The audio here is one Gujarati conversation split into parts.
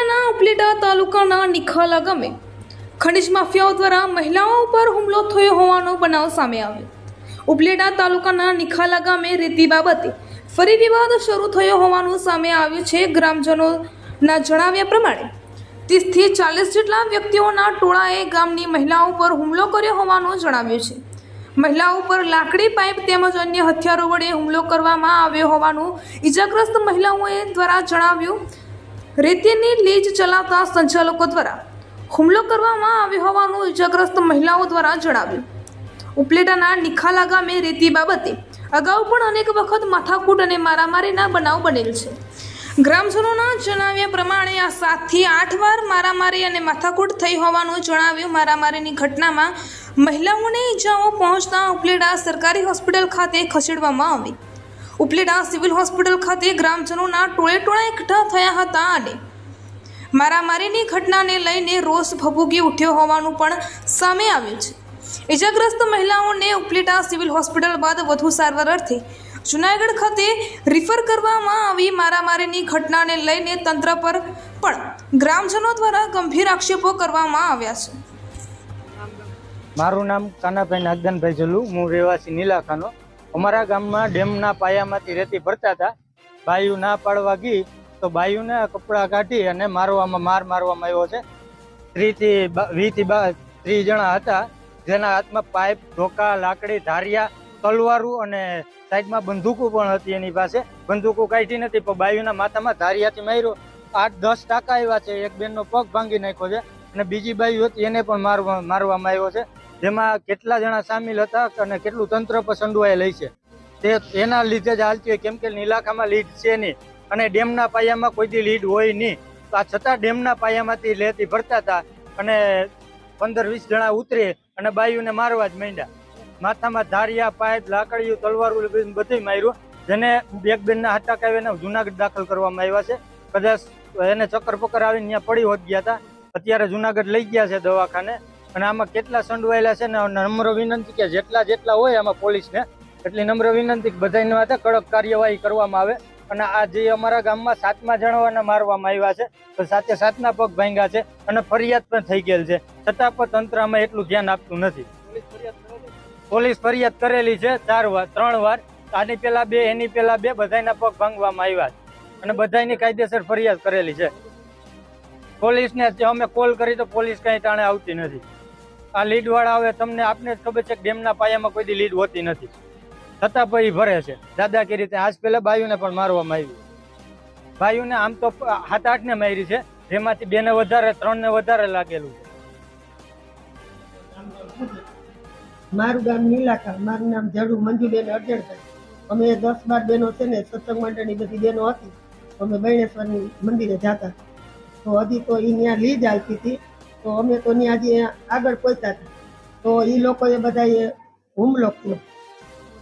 જિલ્લાના ઉપલેટા તાલુકાના નિખાલા ગામે ખનિજ માફિયાઓ દ્વારા મહિલાઓ ઉપર હુમલો થયો હોવાનો બનાવ સામે આવ્યો. ઉપલેટા તાલુકાના નિખાલા ગામે રેતી બાબતે ફરી વિવાદ શરૂ થયો હોવાનું સામે આવ્યું છે. ગ્રામજનોના જણાવ્યા પ્રમાણે ત્રીસથી ચાલીસ જેટલા વ્યક્તિઓના ટોળાએ ગામની મહિલાઓ પર હુમલો કર્યો હોવાનું જણાવ્યું છે. મહિલાઓ ઉપર લાકડી, પાઇપ તેમજ અન્ય હથિયારો વડે હુમલો કરવામાં આવ્યો હોવાનું ઈજાગ્રસ્ત મહિલાઓએ દ્વારા જણાવ્યું રેતીની લીજ ચલાવતા સંચાલકો દ્વારા હુમલો કરવામાં આવ્યો હોવાનું ઈજાગ્રસ્ત મહિલાઓ દ્વારા જણાવ્યું. ઉપલેટાના નિખાલા ગામે રેતી બાબતે અગાઉ પણ અનેક વખત માથાકૂટ અને મારામારીના બનાવ બનેલ છે. ગ્રામજનોના જણાવ્યા પ્રમાણે આ સાતથી આઠ વાર મારામારી અને માથાકૂટ થઈ હોવાનું જણાવ્યું મારામારીની ઘટનામાં મહિલાઓને ઈજાઓ પહોંચતા ઉપલેટા સરકારી હોસ્પિટલ ખાતે ખસેડવામાં આવી. ઉપલેટા સિવિલ હોસ્પિટલ ખાતે ગ્રામજનોના ટોળે ટોળા એકઠા થયા હતા અને મારામારીની ઘટનાને લઈને રોષ ભભૂકી ઉઠ્યો હોવાનું પણ સામે આવ્યું છે. ઇજાગ્રસ્ત મહિલાઓને ઉપલેટા સિવિલ હોસ્પિટલ બાદ વધુ સારવાર અર્થે જુનાગઢ ખાતે રિફર કરવામાં આવી મારામારીની ઘટનાને લઈને તંત્ર પર પણ ગ્રામજનો દ્વારા ગંભીર આક્ષેપો કરવામાં આવ્યા છે. મારું નામ કાનાભાઈ નાગદાનભાઈ જલુ હું રહેવાસી નીલાખાનો. અમારા ગામમાં ડેમના પાયામાંથી રેતી ભરતા હતા. બાયુ ના પાડવા ગઈ તો બાયુને કપડાં કાઢી અને મારવામાં માર મારવામાં આવ્યો છે. ત્રીથી વીથી બા ત્રીસ જણા હતા, જેના હાથમાં પાઇપ, ધોકા, લાકડી, ધારિયા, તલવારું અને સાઈડમાં બંદૂકો પણ હતી એની પાસે. બંદૂકો કાઢી નથી, પણ બાયુના માથામાં ધારિયાથી માર્યો. આઠ દસ ટાકા આવ્યા છે, એક બેનનો પગ ભાંગી નાખ્યો છે. અને બીજી બાયુ હતી એને પણ મારવા મારવામાં આવ્યો છે. જેમાં કેટલા જણા સામેલ હતા અને કેટલું તંત્ર પર લઈ છે. તે એના લીધે જ હાલતી હોય કેમ કે નીલાખામાં લીડ છે નહીં. અને ડેમના પાયામાં કોઈ દી લીડ હોય નહીં. તો આ છતાં ડેમના પાયામાંથી લેતી ભરતા હતા અને પંદર વીસ જણા ઉતરે અને બાયુને મારવા જ માંડ્યા. માથામાં ધારિયા પાયત લાકડીયું તલવારું બધું માર્યું. જેને એક બેનના હાથ ટાકાવીને જુનાગઢ દાખલ કરવામાં આવ્યા છે. કદાચ એને ચક્કર પક્કર આવીને ત્યાં પડી હોત ગયા હતા. અત્યારે જુનાગઢ લઈ ગયા છે દવાખાને. અને આમાં કેટલા સંડવાયેલા છે ને નમ્ર વિનંતી કે જેટલા જેટલા હોય આમાં પોલીસને, એટલી નમ્ર વિનંતી બધાની માટે કડક કાર્યવાહી કરવામાં આવે. અને આ જે અમારા ગામમાં સાતમા જણાવાના મારવામાં આવ્યા છે, તો સાથે સાતના પગ ભાંગ્યા છે અને ફરિયાદ પણ થઈ ગયેલ છે. છતાં પણ તંત્ર આમાં એટલું ધ્યાન આપતું નથી. પોલીસ ફરિયાદ કરેલી છે ચાર વાર, ત્રણ વાર. આની પેલા બે, એની પેલા બે બધાના પગ ભાંગવામાં આવ્યા છે. અને બધાની કાયદેસર ફરિયાદ કરેલી છે. પોલીસને અમે કોલ કરી તો પોલીસ કઈ ટાણે આવતી નથી. આ લીડવાળા આવે તમને આપને જ ખબર છે ડેમના પાયામાં કોઈ લીડ હોતી નથી. છતાં પણ ભરે છે. દાદાગીરી રીતે આજ પહેલાં બાયુને પણ મારવામાં આવી. બાયુને આમ તો સાત આઠને મારી છે, જેમાંથી બેને વધારે, ત્રણને વધારે લાગેલું છે. મારું ગામ નીલાખા મારું નામ જડુ, મંજુબેન અર્જણભાઈ અમે દસ બાર બહેનો છે ને, સત્સંગ મંડળની બધી બહેનો હતી. અમે બૈણેશ્વરની મંદિરે જતા. તો હજી તો એ ત્યાં લીજ આવતી હતી. તો અમે તો ત્યાં હજી આગળ પહોંચ્યા હતા. તો એ લોકોએ બધાએ હુમલો કર્યો.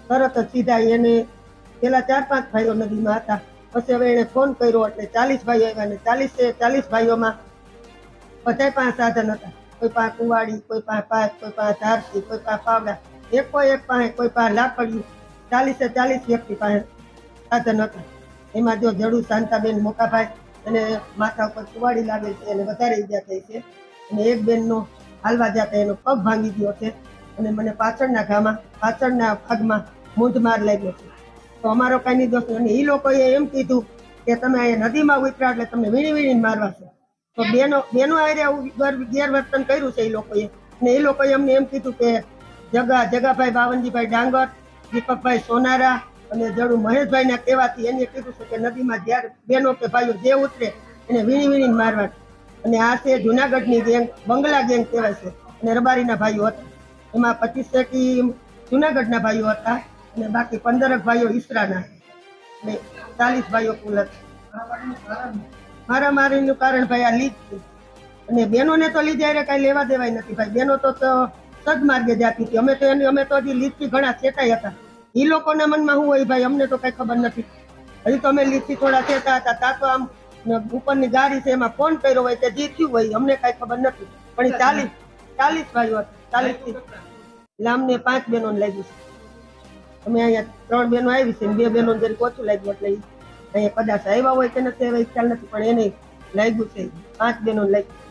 તરત જ સીધા એને પેલા ચાર પાંચ ભાઈઓ નદીમાં હતા. પછી હવે એને ફોન કર્યો એટલે ચાલીસ ભાઈઓ આવ્યા ને ચાલીસે ચાલીસ ભાઈઓમાં બધા પાંચ સાધન હતા. કોઈ પાસે કુવાડી કોઈ પાંચ પાંચ, કોઈ પાંચ ધારસી, કોઈ પાંચ પાવડા એકો એક પાસે કોઈ પાસે લાકડ્યું. ચાલીસે ચાલીસ વ્યક્તિ પાસે સાધન હતા. એમાં જો જડુ શાંતાબેન મોકાભાઈ એને માથા ઉપર કુવાડી લાગે છે એને વધારે ઈજા થઈ છે. અને એક બેનનો હાલવા જતા એનો પગ ભાંગી ગયો છે અને મને પાછળના ઘામાં, પાછળના ભાગમાં મૂંઢ માર લાગ્યો છે. તો અમારો કાંઈ દોસ્ત અને એ લોકોએ એમ કીધું કે તમે અહીંયા નદીમાં ઉતરા એટલે તમને વીણી વીણીને મારવા છે. તો બેનો બેનો આરે આવું ગેર- ગેરવર્તન કર્યું છે એ લોકોએ. અને એ લોકોએ અમને એમ કીધું કે જગા, જગાભાઈ બાવનજીભાઈ ડાંગર, દીપકભાઈ સોનારા અને જડુ મહેશભાઈના કહેવાથી એને કીધું છે કે નદીમાં જ્યારે બેનો કે ભાઈઓ જે ઉતરે, એને વીણી વીણીને મારવા અને આ છે જુનાગઢની ગેંગ, બંગલા ગેંગ કહેવાય છે. અને રબારીના ભાઈઓ હતા. એમાં પચીસ ટકી જુનાગઢના ભાઈઓ હતા અને બાકી પંદરક ભાઈઓ ઈસરાના. અને ચાલીસ ભાઈઓ કુલ હતા. મારામારીનું કારણ ભાઈ આ લીધ છે. અને બહેનોને તો લીધે અરે કાંઈ લેવા દેવાય નથી ભાઈ. બહેનો તો તો સદમાર્ગે જાતી હતી. અમે તો એની, અમે તો હજી લીધથી ઘણા ચેતાઈ હતા. એ લોકોના મનમાં શું હોય ભાઈ? અમને તો કઈ ખબર નથી. હજી તો અમે લીજથી થોડા થતા હતા, તા તો આમ ઉપરની ગાડી છે એમાં ફોન કર્યો હોય તે જીત્યું હોય, અમને કઈ ખબર નથી. પણ એ ચાલીસ ચાલીસ ભાઈઓ ચાલીસથી. એટલે અમને પાંચ બહેનો લાગ્યું છે. અમે અહીંયા ત્રણ બહેનો આવી છે બે બહેનો જરીક ઓછું લાગ્યું એટલે અહીંયા કદાચ આવ્યા હોય કે નથી આવ્યા ખ્યાલ નથી, પણ એને લાગ્યું છે પાંચ બહેનો લાગ્યું.